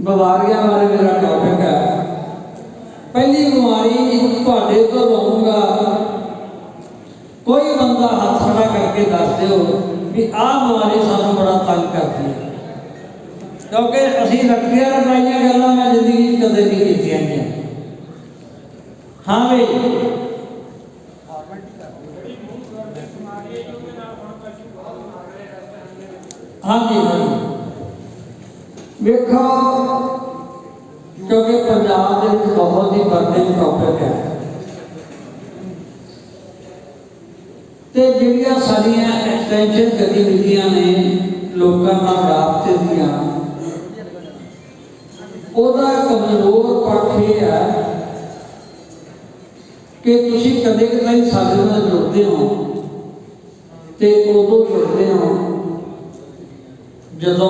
ਬਿਮਾਰੀਆਂ ਬਾਰੇ ਮੇਰਾ ਟੌਪਿਕ ਹੈ ਪਹਿਲੀ ਬਿਮਾਰੀ ਤੁਹਾਡੇ ਤੋਂ ਲਵਾਂਗਾ ਕੋਈ ਬੰਦਾ ਹੱਥ ਖੜਾ ਕਰਕੇ ਦੱਸ ਦਿਓ ਵੀ ਆਹ ਬਿਮਾਰੀ ਸਾਨੂੰ ਬੜਾ ਤੰਗ ਕਰਦੀ ਹੈ ਕਿਉਂਕਿ ਅਸੀਂ ਰੱਖੀਆਂ ਰਖਾਈਆਂ ਗੱਲਾਂ ਮੈਂ ਜ਼ਿੰਦਗੀ 'ਚ ਕਦੇ ਨਹੀਂ ਕੀਤੀਆਂ ਗੀਆਂ ਹਾਂ ਵੀ ਹਾਂਜੀ ਹਾਂਜੀ ਵੇਖੋ, ਕਿਉਂਕਿ ਪੰਜਾਬ ਦੇ ਵਿੱਚ ਬਹੁਤ ਹੀ ਬਰਡਨ ਟੌਪਿਕ ਹੈ। ਤੇ ਜਿਹੜੀਆਂ ਸਾਡੀਆਂ ਐਕਸਟੈਂਸ਼ਨ ਗਤੀਵਿਧੀਆਂ ਨੇ ਲੋਕਾਂ ਨਾਲ ਰਾਬਤੇ ਦੀਆਂ, ਉਹਦਾ ਕਮਜ਼ੋਰ ਪੱਖ ਇਹ ਹੈ ਕਿ ਤੁਸੀਂ ਕਦੇ ਕਦੇ ਸਾਡੇ ਨਾਲ ਜੁੜਦੇ ਹੋ ਤੇ ਉਦੋਂ ਜੁੜਦੇ ਹੋ ਜਦੋਂ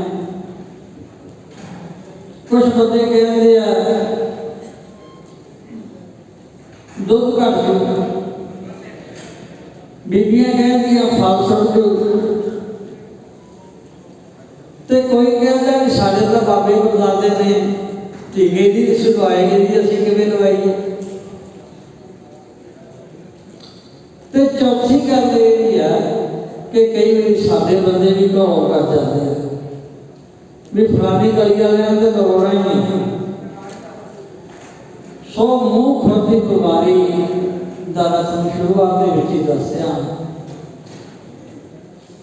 ਕੁਝ ਬੰਦੇ ਕਹਿੰਦੇ ਆ, ਦੁੱਧ ਘੱਟ ਦਿਓ। ਬੀਬੀਆਂ ਕਹਿੰਦੀਆਂ, ਫਲ ਸੁੱਟ ਤੇ ਕੋਈ ਕਹਿੰਦਾ ਵੀ ਸਾਡੇ ਤਾਂ ਬਾਬੇ ਬਰਦਾਦੇ ਨੇ ਟੀਕੇ ਦੀ ਇਸ ਲਵਾਏਗੇ ਅਸੀਂ ਕਿਵੇਂ ਲਵਾਈਏ? ਤੇ ਚੌਥੀ ਗੱਲ ਇਹ ਆ ਕਿ ਕਈ ਵਾਰੀ ਸਾਡੇ ਬੰਦੇ ਵੀ ਘਰੋਂ ਕਰ ਜਾਂਦੇ ਆ। ਵੀ ਫਲਾਣੀ ਗਲੀ ਵਾਲਿਆਂ ਤੇ ਦੌੜਨਾ ਹੀ ਨਹੀਂ ਸੋ ਮੂੰਹ ਖੋਦੀ ਬਿਮਾਰੀ ਦਾ ਰਸਮ ਸ਼ੁਰੂਆਤ ਦੇ ਵਿੱਚ ਹੀ ਦੱਸਿਆ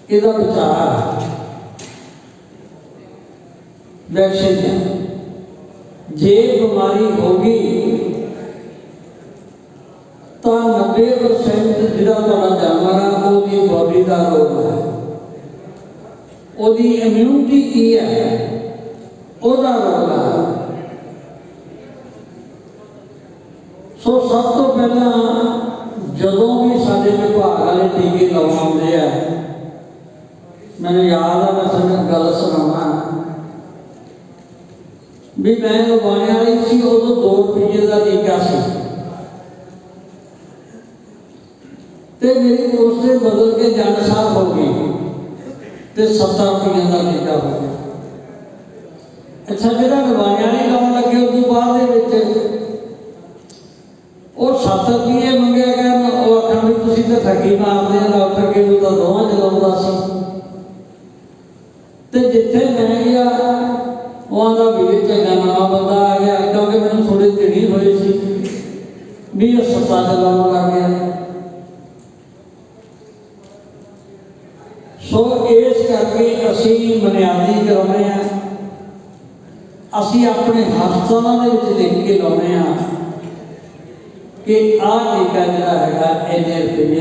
ਇਹਦਾ ਵਿਚਾਰ ਵੈਸੇ ਜੇ ਬਿਮਾਰੀ ਹੋ ਗਈ ਤਾਂ 90% ਜਿਹੜਾ ਤੁਹਾਡਾ ਜਾਨਵਰ ਆ ਉਹਦੀ ਬੋਡੀ ਦਾ ਰੋਗ ਹੈ ਉਹਦੀ ਇਮਿਊਨਿਟੀ ਕੀ ਹੈ? ਉਹਦਾ ਰੋਗ ਸੋ ਸਭ ਤੋਂ ਪਹਿਲਾਂ ਜਦੋਂ ਵੀ ਸਾਡੇ ਵਿਭਾਗ ਵਾਲੇ ਟੀਕੇ ਲਵਾਉਂਦੇ ਆ, ਮੈਨੂੰ ਯਾਦ ਆ, ਮੈਂ ਤੁਹਾਨੂੰ ਗੱਲ ਸੁਣਾਵਾਂ। ਵੀ ਮੈਂ ਲਵਾਉਣ ਵਾਲੀ ਸੀ, ਉਦੋਂ 2 ਰੁਪਏ ਦਾ ਟੀਕਾ ਸੀ। ਤੇ ਮੇਰੀ ਉਸ ਦੇ ਬਦਲ ਕੇ ਜੰਡ ਸਾਹਿਬ ਹੋ ਗਈ। ਤੇ 70 ਰੁਪਈਆਂ ਦਾ ਟੀਕਾ ਹੋ ਗਿਆ ਅੱਛਾ ਜਿਹੜਾ ਲਵਾਈਆਂ ਨਹੀਂ ਲਾਉਣ ਲੱਗੇ ਉਸ ਤੋਂ ਬਾਅਦ ਦੇ ਵਿੱਚ ਉਹ 7 ਰੁਪਏ ਮੰਗਿਆ ਗਿਆ ਉਹ ਆਖਣ ਵੀ ਤੁਸੀਂ ਤਾਂ ਠੱਗੀ ਮਾਰਦੇ ਆ ਡਾਕਟਰ ਕੇ ਉਹ ਤਾਂ ਦੋਵਾਂ ਚਲਾਉਂਦਾ ਸੀ ਤੇ ਜਿੱਥੇ ਮੈਂ ਗਿਆ ਉਹ ਆਂਦਾ ਵੀ ਚੰਗਾ ਨਵਾਂ ਬੰਦਾ ਆ ਗਿਆ ਕਿਉਂਕਿ ਮੈਨੂੰ ਥੋੜੇ ਦਿਨ ਹੀ ਹੋਏ ਸੀ ਵੀ ਇਹ ਸੱਤਾ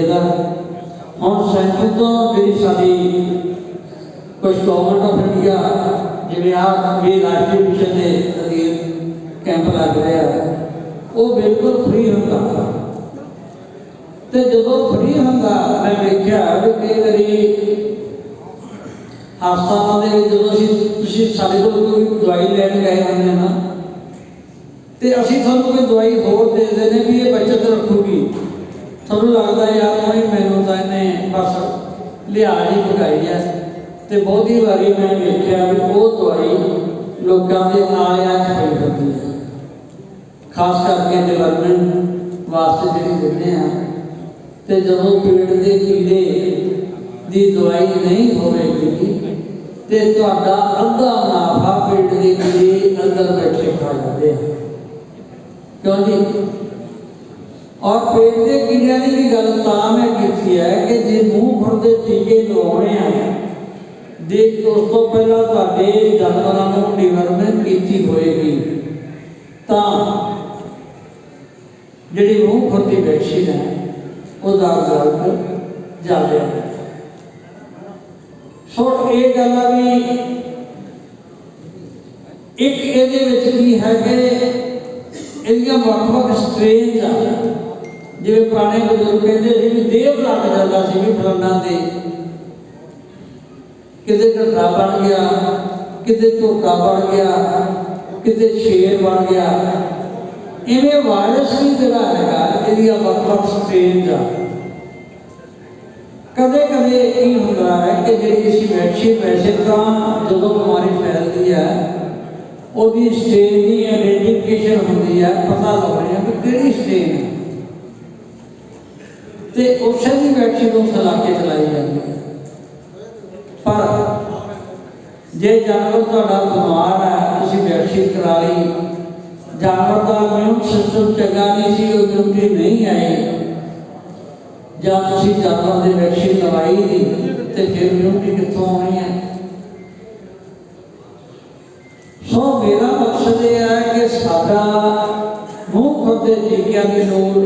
ਇੰਨੇ ਹੁਣ ਸੈਂਟਰ ਤੋਂ ਜਿਹੜੀ ਸਾਡੀ ਕੁਝ ਗਵਰਨਮੈਂਟ ਆਫ ਇੰਡੀਆ ਜਿਵੇਂ ਆਹ ਵੀ ਰਾਸ਼ਟਰੀ ਮਿਸ਼ਨ ਦੇ ਅਧੀਨ ਕੈਂਪ ਲੱਗ ਰਿਹਾ ਉਹ ਬਿਲਕੁਲ ਫ੍ਰੀ ਹੁੰਦਾ। ਤੇ ਜਦੋਂ ਫ੍ਰੀ ਹੁੰਦਾ, ਮੈਂ ਵੇਖਿਆ ਵੀ ਕਈ ਵਾਰੀ ਹਸਪਤਾਲਾਂ ਦੇ ਵਿੱਚ ਜਦੋਂ ਅਸੀਂ ਤੁਸੀਂ ਸਾਡੇ ਕੋਲ ਕੋਈ ਦਵਾਈ ਲੈਣ ਗਏ ਹੁੰਦੇ ਨਾ, ਤੇ ਅਸੀਂ ਤੁਹਾਨੂੰ ਕੋਈ ਦਵਾਈ ਹੋਰ ਦੇ ਦਿੰਦੇ ਵੀ ਇਹ ਬਚਤ ਰੱਖੂਗੀ। ਤੁਹਾਨੂੰ ਲੱਗਦਾ ਯਾਰ ਨਹੀਂ ਮੈਨੂੰ ਤਾਂ ਇਹਨੇ ਬਸ ਲਿਆ ਹੀ ਭਗਾਈ ਹੈ। ਤੇ ਬਹੁਤੀ ਵਾਰੀ ਮੈਂ ਵੇਖਿਆ ਵੀ ਉਹ ਦਵਾਈ ਲੋਕਾਂ ਦੇ ਆਲਿਆਂ 'ਚ ਪਈ ਹੁੰਦੀ ਹੈ। ਖਾਸ ਕਰਕੇ ਡਿਵੈਲਪਮੈਂਟ ਵਾਸਤੇ ਜਿਹੜੀ ਦਿੰਦੇ ਆ। ਤੇ ਜਦੋਂ ਪੇਟ ਦੇ ਕੀੜੇ ਦੀ ਦਵਾਈ ਨਹੀਂ ਹੋਵੇਗੀ, ਤੇ ਤੁਹਾਡਾ ਅੱਧਾ ਮੁਨਾਫਾ ਪੇਟ ਦੇ ਕੀੜੇ ਅੰਦਰ ਬੈਠੇ ਖਾ ਜਾਂਦੇ ਆ। ਕਿਉਂਕਿ ਔਰ ਪੇਟ ਦੇ ਕੀੜਿਆਂ ਦੀ ਵੀ ਗੱਲ ਤਾਂ ਮੈਂ ਕੀਤੀ ਹੈ ਕਿ ਜੇ ਮੂੰਹ ਫੁੱਟਦੇ ਟੀਕੇ ਲਵਾਉਣੇ ਆ, ਦੇਖ ਉਸ ਤੋਂ ਪਹਿਲਾਂ ਤੁਹਾਡੇ ਜਾਨਵਰਾਂ ਨੂੰ ਡਿਵੈਲਪਮੈਂਟ ਕੀਤੀ ਹੋਏਗੀ, ਤਾਂ ਜਿਹੜੀ ਮੂੰਹ ਫੁੱਟੀ ਵੈਕਸੀਨ ਹੈ, ਉਹਦਾ ਰਿਜ਼ਲਟ ਜ਼ਿਆਦਾ ਹੈ। ਸੋ ਇਹ ਗੱਲ ਆ ਵੀ ਇੱਕ ਇਹਦੇ ਵਿੱਚ ਕੀ ਹੈ ਕਿ ਇਹਦੀਆਂ ਵੱਖ-ਵੱਖ ਸਟ੍ਰੇਨਸ ਆ। ਜਿਵੇਂ ਪੁਰਾਣੇ ਬਜ਼ੁਰਗ ਕਹਿੰਦੇ ਸੀ ਵੀ ਦੇਵ ਲੱਗ ਜਾਂਦਾ ਸੀ ਵੀ ਫਲਾਣਾ ਦੇ, ਕਿਤੇ ਢੱਡਾ ਬਣ ਗਿਆ, ਕਿਤੇ ਝੋਟਾ ਬਣ ਗਿਆ, ਕਿਤੇ ਸ਼ੇਰ ਬਣ ਗਿਆ, ਇਵੇਂ ਵਾਇਰਸ ਵੀ ਜਿਹੜਾ ਹੈਗਾ ਇਹਦੀਆਂ ਵੱਖ-ਵੱਖ ਸਟ੍ਰੇਨਸ ਆ। ਕਦੇ ਕਦੇ ਇਹ ਹੁੰਦਾ ਹੈ ਕਿ ਜਿਹੜੀ ਅਸੀਂ ਵੈਕਸੀਨ ਵੈਸੇ ਤਾਂ ਜਦੋਂ ਬਿਮਾਰੀ ਫੈਲਦੀ ਹੈ, ਉਹਦੀ ਸਟੇਜ ਦੀ ਆਈਡੈਂਟੀਫਿਕੇਸ਼ਨ ਹੁੰਦੀ ਹੈ, ਪਤਾ ਲੱਗ ਰਿਹਾ ਕਿ ਕਿਹੜੀ ਸਟੇਜ ਹੈ। ਤੇ ਉਸੇ ਦੀ ਵੈਕਸੀਨ ਉਸ ਇਲਾਕੇ ਚਲਾਈ ਜਾਂਦੀ ਹੈ। ਪਰ ਜੇ ਜਾਨਵਰ ਤੁਹਾਡਾ ਬਿਮਾਰ ਹੈ, ਤੁਸੀਂ ਵੈਕਸੀਨ ਕਰਾ ਲਈ। ਜਾਨਵਰ ਦਾ ਇਮਿਊਨ ਸਿਸਟਮ ਚੰਗਾ ਨਹੀਂ ਸੀ, ਉਹ ਇਮਿਊਨਿਟੀ ਨਹੀਂ ਆਈ ਜਾਂ ਤੁਸੀਂ ਜਾਨਵਰ ਦੇ ਵੈਕਸੀਨ ਲਵਾਈ ਨਹੀਂ, ਤੇ ਫਿਰ ਇਮਿਊਨਿਟੀ ਕਿੱਥੋਂ ਆਉਣੀ ਹੈ? ਸੋ ਮੇਰਾ ਮਕਸਦ ਇਹ ਹੈ ਕਿ ਸਾਡਾ ਮੂੰਹ ਖੁੱਦੇ ਟੀਕਿਆਂ ਦੀ ਲੋੜ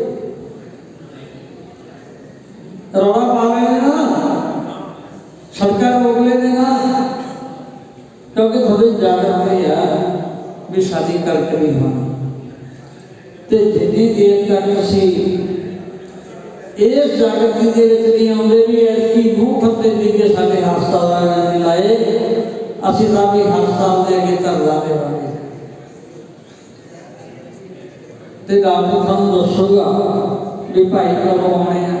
رونا پاوے نا۔ سرکار روک لے نا۔ کیونکہ تھوڑی جاگرت ہے یار، بھی شادی کر کے نہیں ہونا تے جدی دیر تک سی اس جاگرتی دے وچ نہیں آندے بھی اس کی منہ پھتے دی کے سارے ہسپتال والے لائے۔ اسی دا بھی ہسپتال دے کے کر دا دے والے تے ڈاکٹر تھانوں دسوگا بھی بھائی کلو آنے ہیں۔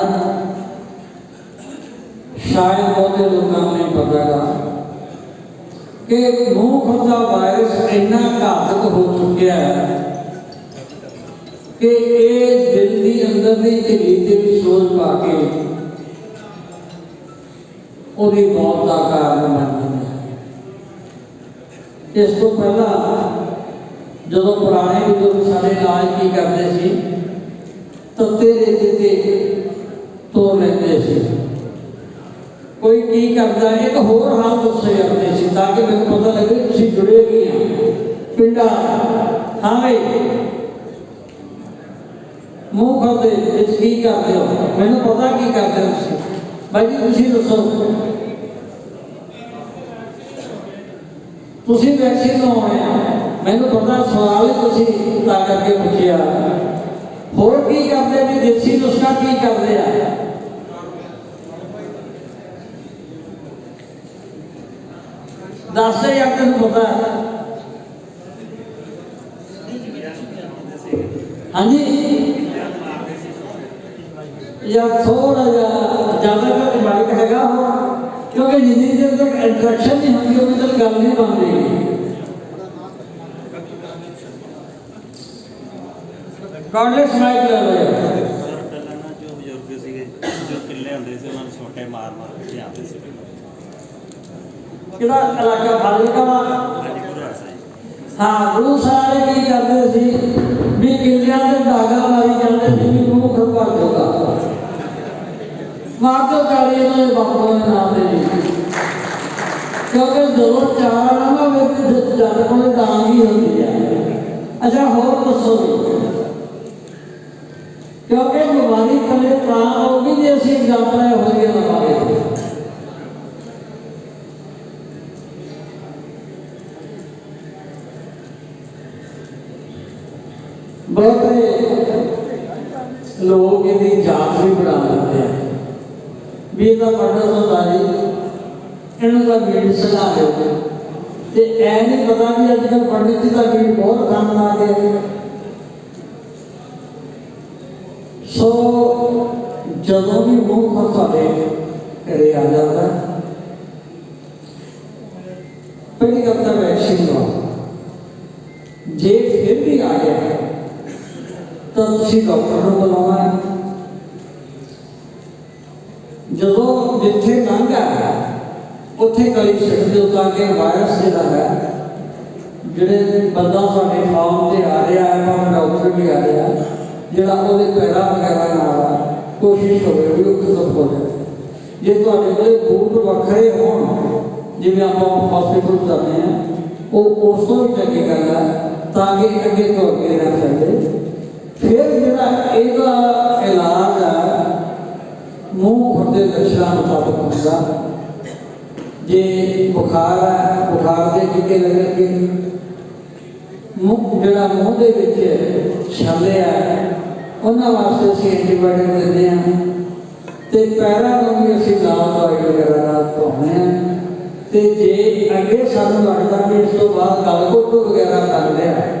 شاید بہتے لوگوں نے گا۔ کہ منہ کھدا وائرس اتنا گھاتک ہو چکیا ہے کہ یہ دل دی اندر دی جلی دی سوچ پا کے وہی موت کا کارن بن گیا اس کو پہلا جب پرانے بزرگ سارے علاج کی کرتے سی تتے ریتے ਕੀ ਕਰਦਾ ਹੋਰ ਹਾਲ ਦੱਸੇ ਜਾਂਦੇ ਸੀ ਤਾਂ ਕਿ ਮੈਨੂੰ ਪਤਾ ਲੱਗੇ ਤੁਸੀਂ ਜੁੜੇ ਵੀ ਆ। ਪਿੰਡਾ ਹਾਂ ਮੂੰਹ ਖੋਦੇ ਵਿੱਚ ਕੀ ਕਰਦੇ ਹੋ? ਮੈਨੂੰ ਪਤਾ ਕੀ ਕਰਦੇ ਹੋ ਤੁਸੀਂ। ਬਾਈ ਜੀ, ਤੁਸੀਂ ਦੱਸੋ। ਤੁਸੀਂ ਵੈਕਸੀਨ ਲਵਾਉਣੇ ਮੈਨੂੰ ਪਤਾ ਸਵਾਲ ਹੀ ਤੁਸੀਂ ਤਾਂ ਕਰਕੇ ਪੁੱਛਿਆ। ਹੋਰ ਕੀ ਕਰਦੇ ਵੀ ਦੇਸੀ ਨੁਸਖਾ ਕੀ ਕਰਦੇ ਆ? दस यादव पता हाँ जी या थोड़ा या ज़्यादा का बारे में कहेगा हो क्योंकि जिंदगी जब तक इंटरेक्शन नहीं होती तो मतलब काम नहीं बन रही कॉर्डलेस माइक लगा है जो किले अंदर से मन छोटे मार मार के आते हैं ਕਿਹੜਾ ਇਲਾਕਾ ਫਾਜ਼ਿਲਕਾ ਵਾ ਹਾਂ, ਗੁਰੂ ਸਾਹਿਬ ਕੀ ਕਰਦੇ ਸੀ? ਵੀ ਕਿੱਲਿਆਂ ਤੇ ਧਾਗਾ ਮਾਰੀ ਜਾਂਦੇ ਸੀ ਵੀ ਮੂੰਹ ਖੁੱਪਾ ਜੋਗਾ ਮਾਰ ਦੋ ਚਾਲੀ ਦੇ ਬਾਪੂ ਦੇ ਨਾਮ ਦੇ ਜੀ ਕਿਉਂਕਿ ਜਦੋਂ ਚਾਰ ਨਾ ਵੇ ਜਦ ਕੋਲ ਡਾਂਗ ਹੀ ਹੁੰਦੀ ਹੈ ਅੱਛਾ, ਹੋਰ ਦੱਸੋ ਕਿਉਂਕਿ ਬਿਮਾਰੀ ਕਦੇ ਤਾਂ ਆਉਗੀ ਜੇ ਅਸੀਂ ਐਗਜ਼ਾਮਪਲ ਹੋ ਲਵਾਂਗੇ। بہت لوگ یہ جات بھی بنا دیتے ہیں۔ بھی یہ پڑھنا کا تو یہ نہیں پتا بھی کل جی بہت آ گیا سو بھی منہ آ جاتا پہلی گل ویکسین جی پھر بھی آ گیا ਤਾਂ ਤੁਸੀਂ ਡਾਕਟਰ ਨੂੰ ਬੁਲਾਉਣਾ ਹੈ ਜਦੋਂ ਜਿੱਥੇ ਲੰਘ ਆ ਉੱਥੇ ਗਲੀ ਛੱਡ ਦਿਓ ਤਾਂ ਕਿ ਵਾਇਰਸ ਜਿਹੜਾ ਹੈ ਜਿਹੜੇ ਬੰਦਾ ਤੁਹਾਡੇ ਫਾਰਮ ਤੇ ਆ ਰਿਹਾ ਹੈ ਭਾਵੇਂ ਡਾਕਟਰ ਵੀ ਆ ਰਿਹਾ ਜਿਹੜਾ ਉਹਦੇ ਪੈਰਾਂ ਵਗੈਰਾ ਨਾਲ ਆ, ਕੋਸ਼ਿਸ਼ ਕਰੋ ਵੀ ਉਹ ਖਤਮ ਹੋ ਜਾਏ ਜੇ ਤੁਹਾਡੇ ਕੋਲੇ ਬੂਟ ਵੱਖਰੇ ਹੋਣ ਜਿਵੇਂ ਆਪਾਂ ਹਸਪੀਟਲ ਜਾਂਦੇ ਆ ਉਹ ਉਸ ਤੋਂ ਵੀ ਚੰਗੀ ਗੱਲ ਹੈ ਤਾਂ ਕਿ ਅੱਗੇ ਤੋਂ ਅੱਗੇ ਰਹਿ ਸਕਦੇ ਫਿਰ ਜਿਹੜਾ ਇਹਦਾ ਇਲਾਜ ਹੈ ਮੂੰਹ ਖੁਰਦੇ ਲੱਛਣਾਂ ਮੁਤਾਬਕ ਹੁੰਦਾ। ਜੇ ਬੁਖਾਰ ਹੈ ਬੁਖਾਰ ਦੇ ਟੀਕੇ ਲੱਗਣਗੇ। ਮੂੰਹ ਜਿਹੜਾ ਮੂੰਹ ਦੇ ਵਿੱਚ ਛਾਲੇ ਆ, ਉਹਨਾਂ ਵਾਸਤੇ ਅਸੀਂ ਐਂਟੀਬਾਇਓਟਿਕ ਦਿੰਦੇ ਹਾਂ। ਤੇ ਪੈਰਾਂ ਨੂੰ ਵੀ ਅਸੀਂ ਲਾਲ ਦਵਾਈ ਵਗੈਰਾ ਨਾਲ ਧੋਣੇ ਆ ਤੇ ਜੇ ਅੱਗੇ ਸਾਨੂੰ ਲੱਗਦਾ ਕਿ ਇਸ ਤੋਂ ਬਾਅਦ ਗਲਗੋਟ ਵਗੈਰਾ ਕਰ ਲਿਆ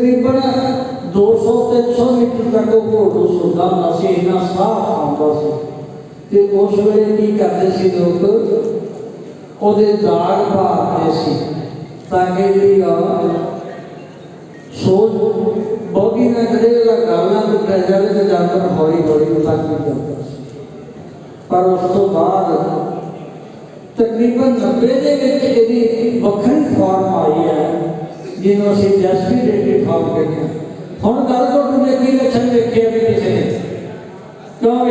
دو سو تین سو میٹر تک وہ گھوڑو سنتا ہوں سی اینا صاف آتا سی۔ تے اس ویلے کی کرتے سی لوگ وہ داغ پارتے سی۔ تاکہ بھی سوچ بہتی نہ کرے گا گانا تو پہ جائے تو جا کر ہوری ہوری تک کی کرتا سی پر اس تو بعد تقریباً نبے دے بچے یہ وکری فارم آئی ہے، جنہوں سے ڈیسپیریٹری فارم کہتے ہیں۔ ہوں گل کو لچھن دیکھے کیوں